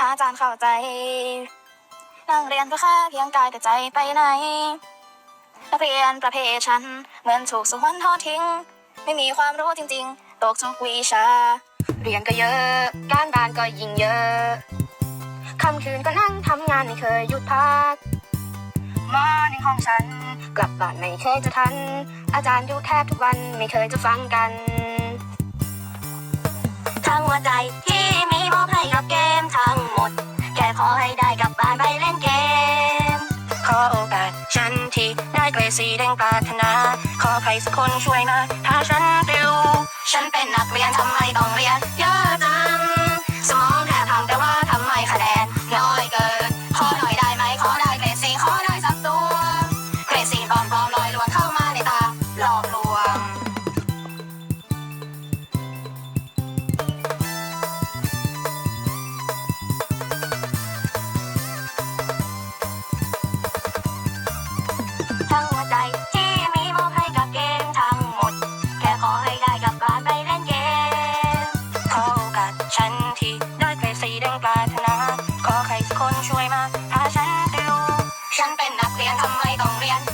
อาจารย์เข้าใจนั่งเรียนเพื่อค่เพียงกายแต่ใจไปไหน นักเรียนประเภทฉัน เหมือนถูกสวรรค์ทอดทิ้ง ไม่มีความรู้จริง ๆ ตกทุกวิชา เรียนก็เยอะ การบ้านก็ยิ่งเยอะคำคืนก็นั่งทำงานไม่เคยหยุดพักมอหนึ่งห้องฉัน กลับบ้านไม่เคยจะทัน อาจารย์ดูแทบทุกวันไม่เคยจะฟังกัน ทั้งหัวใจที่ สีแดงปรารถนา ขอใครสักคนช่วยมาถ้าฉันติวฉันเป็นนักเรียนทำไมต้องเรียนเยอะ Mấy.